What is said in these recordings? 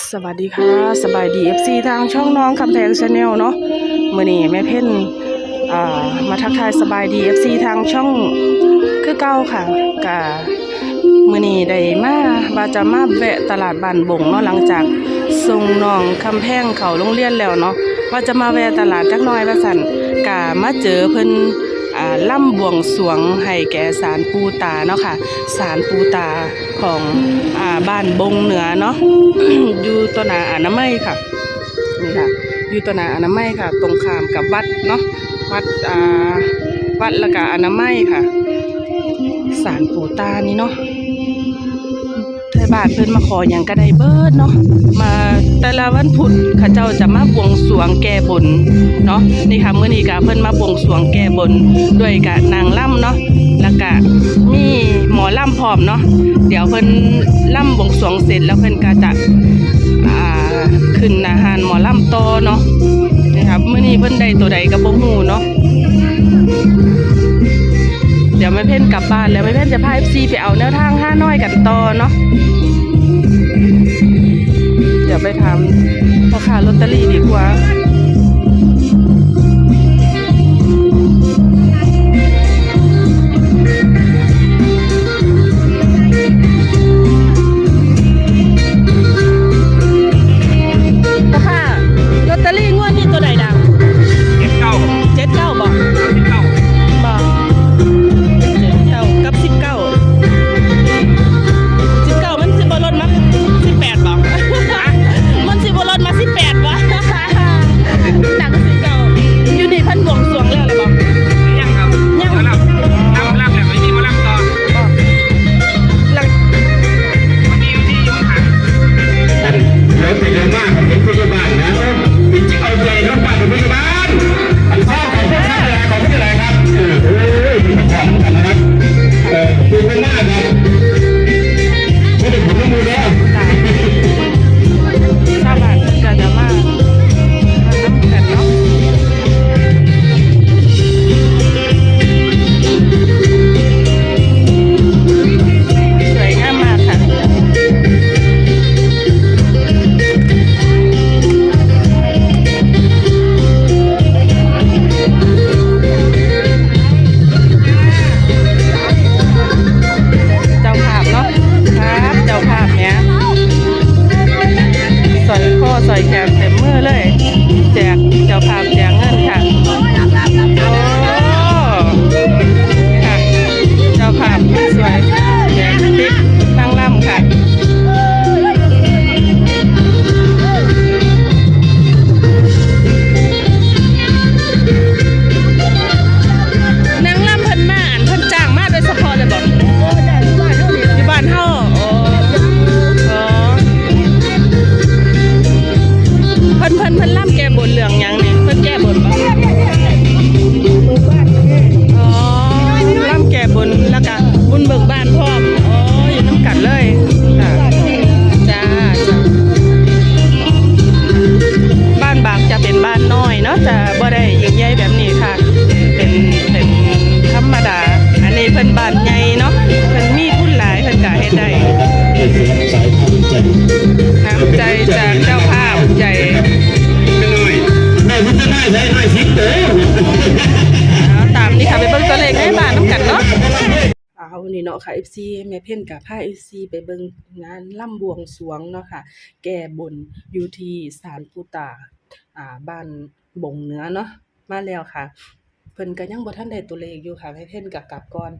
สวัสดีค่ะ สบายดี FC ทางช่องน้องคำแพงชาแนลเนาะมื่อนี้แม่เพ่นอ่ามาทักทายสบายดี FC ทางช่องคือเก้าค่ะกะมื่อนี้ได้มาว่าจะมาแวะตลาดบ้านบงเนาะหลังจากส่งน้องคำแพงเขาโรงเรียนแล้วเนาะว่าจะมาแวะตลาดจักน่อยว่าสั่นกะมาเจอเพิ่น ล่ำบวงสวงให้แก่สารปูตาเนาะค่ะสารปูตาของอ่าบ้านบงเหนือเนาะ อยู่ตัวนาอนามัยค่ะนี่ค่ะอยู่ตัวนาอนามัยค่ะ ตรงข้ามกับวัดเนาะวัดอ่าวัดละกาอนามัยค่ะสารปูตานี่เนาะ บาทเพิ่นมาขออย่างก็ได้เบิดเนาะมาแต่ละวันพุธข้าเจ้าจะมาบวงสรวงแก้บนเนาะนี่ค่ะมื้อนี้ก็เพิ่นมาบวงสรวงแก้บนด้วยกะนางล่ำเนาะแล้วก็มีหมอล่ำพร้อมเนาะเดี๋ยวเพิ่นล่ำบวงสรวงเสร็จแล้วเพิ่นก็จะอ่าขึ้นอาหารหมอลำโตอเนาะนะครับมื้อนี้เพิ่นได้ตัวใดก็บ่ฮู้เนาะ ดี๋ยวแม่เพ่นกลับบ้านแล้วแม่เพ่นจะพาเอฟซีไปเอาแนวทางห้าน้อยกันต่อเนาะเดี๋ยวไปทำพ่อค้าลอตเตอรี่ดีกว่า น้ำใจจากเจ้าภาพใจไม่น้อยแม่พุทธนายใช้หน่อยสิเต๋อเอาตามนี้ค่ะไปเบิ่งตัวเลขให้บ้านน้ำกันเนาะเอานี่เนาะค่ะ FC แม่เพ่นกับพา FC ไปเบิ่งงานล่ำบวงสวงเนาะค่ะ แก้บนยูที่ศาลปูตาอ่าบ้านบงเนื้อเนาะมาแล้วค่ะ เพิ่นก็ยังบ่ทันได้ตัวเลขอยู่ค่ะแม่เพ่นกับกลับก่อน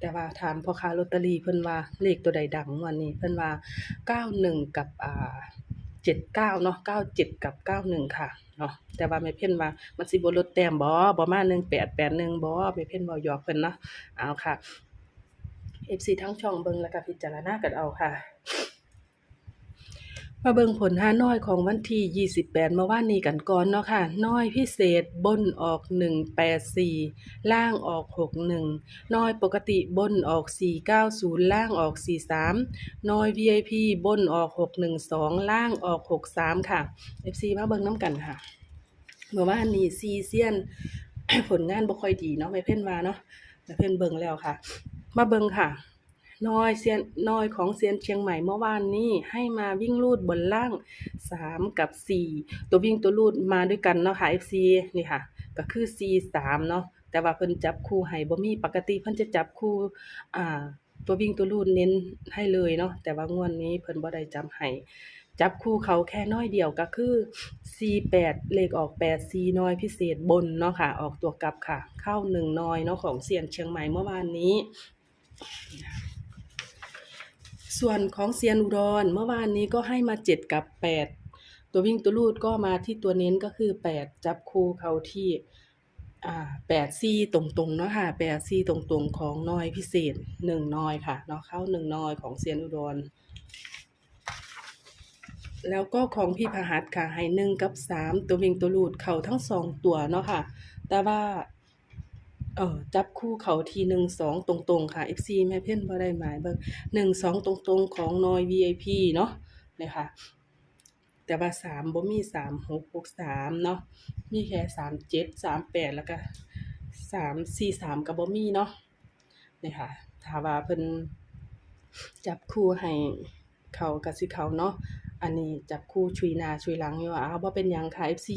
แต่ว่าถามพ่อค้าลอตเตอรี่เพิ่นว่าเลขตัวใดดังวันนี้ เพิ่นว่า91กับอ่า79เนาะ97กับ91ค่ะเนาะแต่ว่าไม่เพ่นว่ามันสิบ่ลดแต้มบอบอมา1881บ่แม่เพ่นเว้าหยอกเพิ่นเนาะเอาค่ะเอฟซีทั้งช่องเบิงแล้วก็พิจารณากันเอาค่ะ มาเบิ่งผลห้าน้อยของวันที่ 28 เมื่อวานนี้กันก่อนเนาะค่ะ น้อยพิเศษบนออก 184 ล่างออก 61 น้อยปกติบนออก 490 ล่างออก 43 น้อย VIP บนออก 612 ล่างออก 63 ค่ะ FC มาเบิ่งน้ำกันค่ะ เมื่อวานนี้ซีเซียน ผลงานบ่ค่อยดีเนาะไม่เพ่นว่าเนาะไม่เพ่นเบิ่งแล้วค่ะ มาเบิ่งค่ะ น้อยเซียนน้อยของเซียนเชียงใหม่เมื่อวานนี้ให้มาวิ่งลูดบนล่าง 3 กับ 4 ตัววิ่งตัวลูดมาด้วยกันเนาะค่ะ FC นี่ค่ะ ก็คือ C 3 เนาะแต่ว่าเพิ่นจับคู่ให้บ่มีปกติเพิ่นจะจับคู่อ่าตัววิ่งตัวลูดเน้นให้เลยเนาะแต่ว่างวดนี้เพิ่นบ่ได้จับให้จับคู่เขาแค่น้อยเดียวก็คือ C8 เลขออก 8 C น้อยพิเศษบนเนาะค่ะ ออกตัวกลับค่ะ เข้า1น้อยเนาะของเซียนเชียงใหม่เมื่อวานนี้ ส่วนของเซียนอุดรเมื่อวานนี้ก็ให้มา 7 กับ 8 ตัววิ่งตัวลูดก็มาที่ตัวเน้นก็คือ 8 จับคู่เขาที่อ่า8ซี่ตรงๆเนาะค่ะ8ซี่ตรงๆของน้อยพิเศษ1น้อยค่ะเนาะเข้า1น้อยของเซียนอุดร แล้วก็ของพี่พหัสค่ะให้หนึ่งกับสามตัววิ่งตัวลูดเขาทั้งสองตัวเนาะค่ะ แต่ว่า เออจับคู่เขาทีหนึ่งสองตรงๆค่ะ FC แม่เพ่นบ่ได้หมายเบิ่งหนึ่งสองตรงๆของนอย VIP เนาะเนี่ยค่ะแต่ว่าสามบ่มีสามหกหกสามเนาะมีแค่สามเจ็ดสามแปดแล้วก็สามสี่สามกับบ่มีเนาะเนี่ยค่ะถาว่าเพิ่นจับคู่ให้เขากับสิเขาเนาะอันนี้จับคู่ชุยนาชุยหลังอยู่ว่าอ้าวบ่เป็นยังค่ะ FC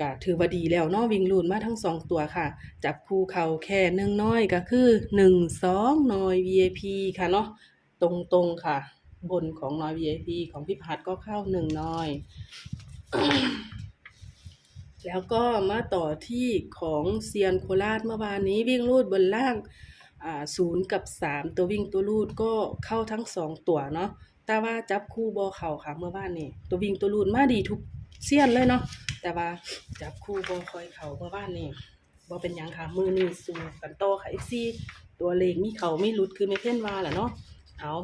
ก็ถือว่าดีแล้วเนาะวิ่งลูนมาทั้งสองตัวค่ะ จับคู่เขาแค่หนึ่งน้อยก็คือหนึ่งสองน้อย VIP ค่ะเนาะตรงๆค่ะ บนของน้อย VIP ของพี่พัดก็เข้าหนึ่งน้อย แล้วก็มาต่อที่ของเซียนโคราชเมื่อวานนี้วิ่งลูดบนล่างอ่าศูนย์กับสามตัววิ่งตัวลูดก็เข้าทั้งสองตัวเนาะแต่ว่าจับคู่บอเข่าค่ะเมื่อวานนี้ตัววิ่งตัวลูดมาดีทุก เซียนเลยเนาะแต่ว่าจับคู่บอคอยเข่าเมื่อวานนี้บอเป็นยังค่ะมือนี่สูกันโตค่ะ FC ตัวเลขมีเขาไม่หลุดคือไม่เพ่นว่าแหละเนาะเอา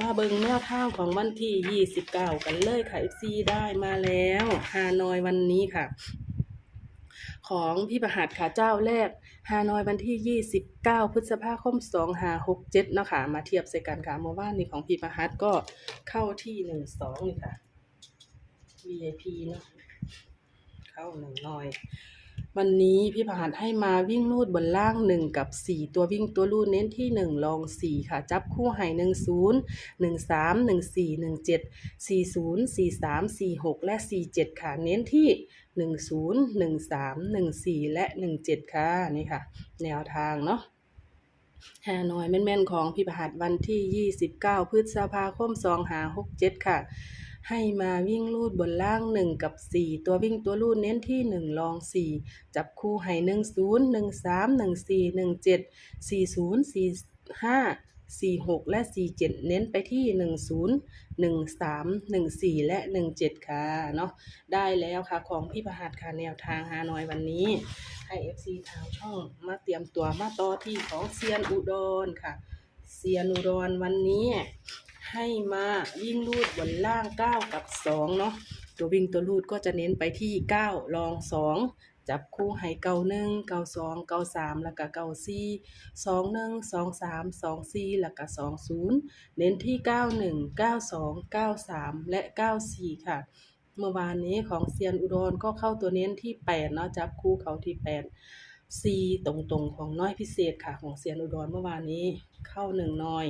มาเบิงแนวทางของวันที่ 29 กันเลยค่ะ FC ได้มาแล้วฮานอยวันนี้ค่ะ ของพี่ประหัสค่ะเจ้าแรกฮานอยวันที่ 29 พฤษภาคม 2567เนาะค่ะมาเทียบใส่กันค่ะเมื่อวานนี้ของพี่ประหัสก็เข้าที่ 12 นี่ค่ะ VIP เนาะเข้าหนึ่งหน่อย วันนี้พี่ผ่านให้มาวิ่งลูดบนล่างหนึ่งกับสี่ตัววิ่งตัวลูดเน้นที่หนึ่งลองสี่ค่ะ จับคู่ไห่หนึ่งศูนย์หนึ่งสามหนึ่งสี่หนึ่งเจ็ดสี่ศูนย์สี่สามสี่หกและสี่เจ็ดค่ะ เน้นที่หนึ่งศูนย์หนึ่งสามหนึ่งสี่และหนึ่งเจ็ดค่ะนี่ค่ะ แนวทางเนาะฮานอยแม่นๆ ของพี่ประหัสวันที่ 29 พฤษภาคม 2567 ค่ะ ให้มาวิ่งลูดบนล่าง 1 กับ 4 ตัววิ่งตัวลูดเน้นที่ 1 ลอง 4 จับคู่ให้ 10 13 14 17 40 45 46 และ 47 เน้นไปที่ 10 13 14 และ 17 ค่ะ เนาะได้แล้วค่ะ ของพี่ประหัสค่ะ แนวทางฮานอยวันนี้ ให้ FC ทางช่องมาเตรียมตัวมาต่อที่ของเซียนอุดรค่ะ เซียนอุดรวันนี้ ให้มาวิ่งลูดบนล่าง 9 กับ 2 เนาะตัววิ่งตัวลูดก็จะเน้นไปที่ 9 ลอง 2 จับคู่ให้เก้าหนึ่งเก้าสองเก้าสามแล้วก็เก้าสี่สองหนึ่งสองสามสองสี่แล้วก็สองศูนย์เน้นที่เก้าหนึ่งเก้าสองเก้าสามและเก้าสี่ค่ะ เมื่อวานนี้ของเซียนอุดรก็เข้าตัวเน้นที่แปดเนาะจับคู่เขาที่แปด ซีตรงๆของน้อยพิเศษค่ะ ของเซียนอุดรเมื่อวานนี้เข้าหนึ่งน้อย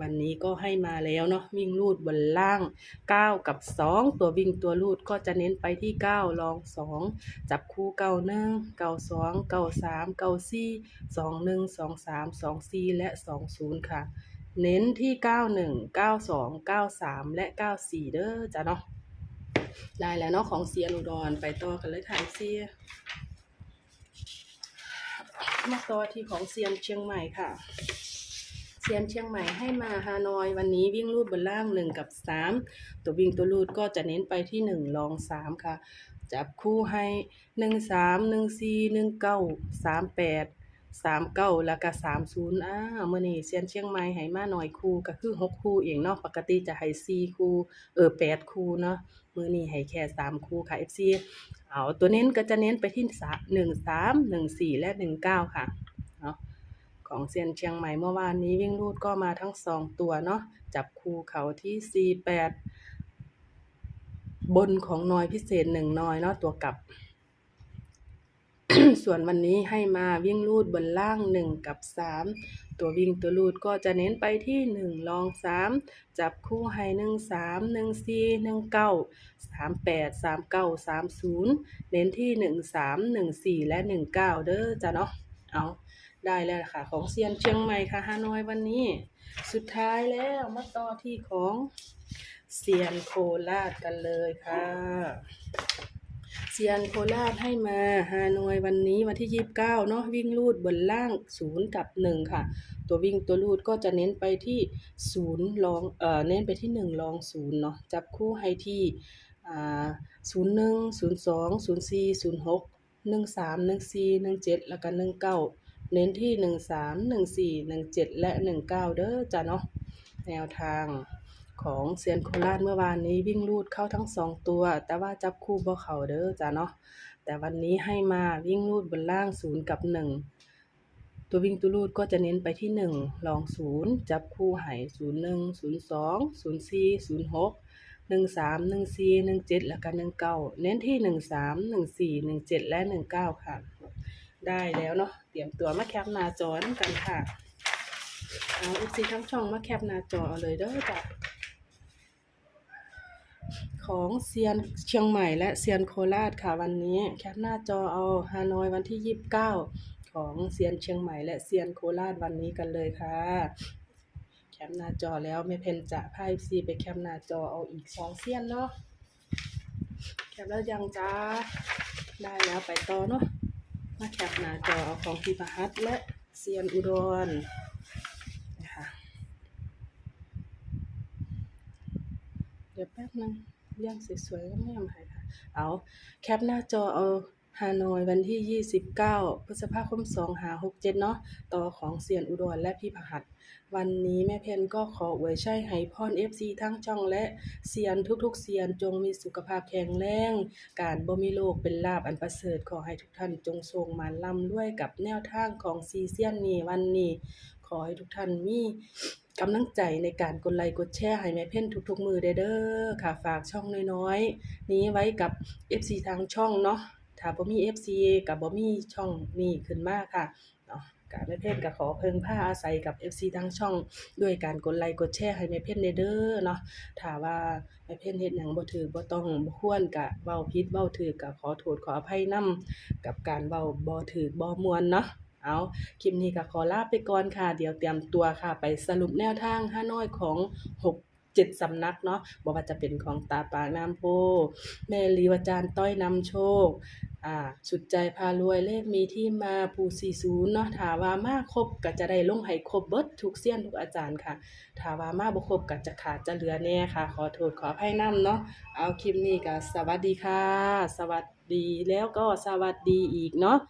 วันนี้ก็ให้มาแล้วเนาะวิ่งลูดบนล่าง 9 กับ 2 ตัววิ่งตัวลูดก็จะเน้นไปที่ 9 ลอง 2 จับคู่เก้าหนึ่งเก้าสองเก้าสามเก้าสี่สองหนึ่งสองสามสองสี่และสองศูนย์ค่ะ เน้นที่เก้าหนึ่งเก้าสองเก้าสามและเก้าสี่เด้อจ้ะเนาะได้แล้วเนาะของเซียนอุดรไปต่อกันเลยค่ะเซีย มาต่อที่ของเซียนเชียงใหม่ค่ะ เซียนเชียงใหม่ให้มาฮานอยวันนี้วิ่งลูดบนล่างหนึ่งกับสามตัววิ่งตัวลูดก็จะเน้นไปที่หนึ่งลองสามค่ะ จับคู่ให้หนึ่งสามหนึ่งสี่หนึ่งเก้าสามแปดสามเก้าแล้วก็สามศูนย์อ้าวมื่อนี้เซียนเชียงใหม่ให้มาหน่อยคู่ก็คือหกคู่เองเนาะปกติจะให้สี่คู่เออแปดคู่เนาะมื่อนี้ให้แค่สามคู่ค่ะ FC เอาตัวเน้นก็จะเน้นไปที่สหนึ่งสามหนึ่งสี่และหนึ่งเก้าค่ะเนาะของเซียนเชียงใหม่เมื่อวานนี้วิ่งรูดก็มาทั้งสองตัวเนาะจับคู่เขาที่48บนของนอยพิเศษหนึ่งนอยเนาะตัวกลับ ส่วนวันนี้ให้มาวิ่งรูดบนล่างหนึ่งกับสาม ตัววิ่งตัวลูดก็จะเน้นไปที่หนึ่งรองสามจับคู่ให้หนึ่งสามหนึ่งสี่หนึ่งเก้าสามแปดสามเก้าสามศูนย์เน้นที่หนึ่งสามหนึ่งสี่และหนึ่งเก้าเด้อจ้ะเนาะเอาได้แล้วค่ะ ของเซียนเชียงใหม่ค่ะฮานอยวันนี้ สุดท้ายแล้วมาต่อที่ของเซียนโคราชกันเลยค่ะ ซียนโคราชให้มาฮานอยวันนี้วันที่ยี่สิบเก้าเนาะวิ่งลูดบนล่างศูนย์กับหนึ่งค่ะ ตัววิ่งตัวลูดก็จะเน้นไปที่ศูนย์ลองเอ่อเน้นไปที่หนึ่งลองศูนย์เนาะจับคู่ให้ที่อ่าศูนย์หนึ่งศูนย์สองศูนย์สี่ศูนย์หกหนึ่งสามหนึ่งสี่หนึ่งเจ็ดแล้วก็หนึ่งเก้าเน้นที่หนึ่งสามหนึ่งสี่หนึ่งเจ็ดและหนึ่งเก้าเด้อจ้ะเนาะแนวทาง ของเซียนโคราชเมื่อวานนี้วิ่งลูดเข้าทั้งสองตัว แต่ว่าจับคู่บ่เขาเด้อจ้ะเนาะแต่วันนี้ให้มาวิ่งลูดบนล่างศูนย์กับหนึ่งตัววิ่งตัวลูดก็จะเน้นไปที่หนึ่งลองศูนย์จับคู่หายศูนย์หนึ่งศูนย์สองศูนย์สี่ศูนย์หกหนึ่งสามหนึ่งสี่หนึ่งเจ็ดแล้วก็หนึ่งเก้าเน้นที่หนึ่งสามหนึ่งสี่หนึ่งเจ็ดและหนึ่งเก้าค่ะ ได้แล้วเนาะเตรียมตัวมาแคปหน้าจอนกันค่ะเอาอีซีทั้งช่องมาแคปหน้าจอเอาเลยเด้อจ้ะ ของเซียนเชียงใหม่และเซียนโคราชค่ะวันนี้แคปหน้าจอเอาฮานอยวันที่ 29 ของเซียนเชียงใหม่และเซียนโคราชวันนี้กันเลยค่ะ แคปหน้าจอแล้วไม่เพนจะพายซีไปแคปหน้าจอเอาอีกสองเซียนเนาะแคปแล้วยังจ้าได้แล้วไปต่อเนาะมาแคปหน้าจอเอาของพี่ประหัตและเซียนอุดรนะคะเดี๋ยวแป๊บนึง เรื่องสวยๆก็ไม่ยอมหายค่ะ เอาแคปหน้าจอเอาฮานอยวันที่ 29 พฤษภาคม 2 หา 67 เนาะ ต่อของเซียนอุดรและพี่ประหัตวันนี้แม่เพนก็ขออวยชัยให้พร FC ทั้งช่องและเซียนทุกๆเซียนจงมีสุขภาพแข็งแรง การบ่มีโรคเป็นลาบอันประเสริฐขอให้ทุกท่านจงทรงมาล่ำด้วยกับแนวทางของซีเซียนนี้วันนี้ ขอให้ทุกท่านมี กำลังใจในการกดไลค์กดแชร์ให้แม่เพ่นทุกๆ มือเด้อค่ะฝากช่องน้อยๆ นี้ไว้กับ FC ทางช่องเนาะถ้าบ่มี FC กับบ่มีช่องนี้ขึ้นมาค่ะเนาะกแม่เพ่นก็ขอเพิ่งผ้าอาศัยกับ FC ทางช่อง ด้วยการกดไลค์กดแชร์ให้แม่เพ่นเด้อเนาะถ้าว่าแม่เพ่นเฮ็ดหยังบ่ถูกบ่ต้องบ่ควรก็เว้าผิดเว้าถูกก็ขอโทษขออภัยนํกับการเว้าบ่ถูกบ่มวนเนาะ เอาคลิปนี้ก็ขอลาไปก่อนค่ะ เดี๋ยวเตรียมตัวค่ะ ไปสรุปแนวทางห้าน้อยของ6 7สำนักเนาะบ่ว่าจะเป็นของตาปากน้ำโพ แม่ลีวาจารย์ต้อยนำโชค อ่า สุดใจพารวยเลขมีที่มาภู40เนาะถาว่ามาครบก็จะได้ลงให้ครบเบิดทุกเสี้ยนทุกอาจารย์ค่ะถาว่ามาบ่ครบก็จะขาดจะเหลือแน่ค่ะ ขอโทษขออภัยนํเนาะ เอาคลิปนี้ก็สวัสดีค่ะ สวัสดีแล้วก็สวัสดีอีกเนาะ